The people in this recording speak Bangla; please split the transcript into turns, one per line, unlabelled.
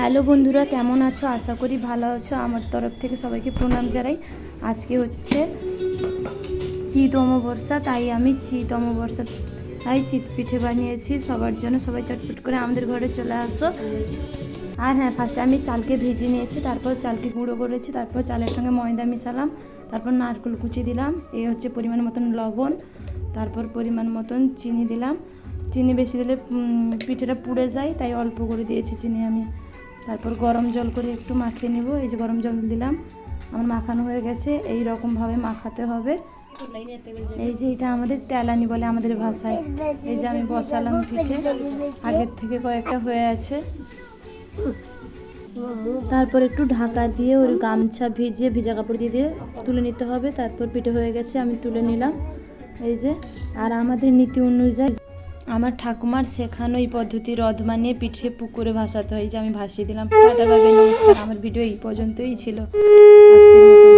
হ্যালো বন্ধুরা, কেমন আছো? আশা করি ভালো আছো। আমার তরফ থেকে সবাইকে প্রণাম জানাই। আজকে হচ্ছে চিত অমাবস্যা, তাই আমি চিত অমাবস্যা, তাই চিত পিঠে বানিয়েছি। সবার জন্য সবাই চটপট করে আমাদের ঘরে চলে আসো। আর হ্যাঁ ফার্স্টে আমি চালকে ভেজে নিয়েছি, তারপর চালকে গুঁড়ো করেছি, তারপর চালের সঙ্গে ময়দা মিশালাম, তারপর নারকেল কুচি দিলাম, এই হচ্ছে পরিমাণ মতন লবণ, তারপর পরিমাণ মতন চিনি দিলাম। চিনি বেশি দিলে পিঠেটা পুড়ে যায়, তাই অল্প করে দিয়েছি চিনি আমি। তারপর গরম জল করে একটু মাখিয়ে নেব। এই যে গরম জল দিলাম, আমার মাখানো হয়ে গেছে, এই রকমভাবে মাখাতে হবে। এই যে এটা আমাদের তেলানি বলে আমাদের ভাষায়। এই যে আমি বসালাম পিঠে, আগের থেকে কয়েকটা হয়ে আছে। তারপর একটু ঢাকা দিয়ে ওর গামছা ভিজিয়ে, ভিজা কাপড় দিয়ে দিয়ে তুলে নিতে হবে। তারপর পিঠে হয়ে গেছে, আমি তুলে নিলাম। এই যে, আর আমাদের নীতি অনুযায়ী আমার ঠাকুমার শেখানো এই পদ্ধতি রদ মানিয়ে পিঠে পুকুরে ভাসাতে হয়। যে আমি ভাসিয়ে দিলাম। টাটা ভাবে নমস্কার। আমার ভিডিও এই পর্যন্তই ছিল। আজকের মতো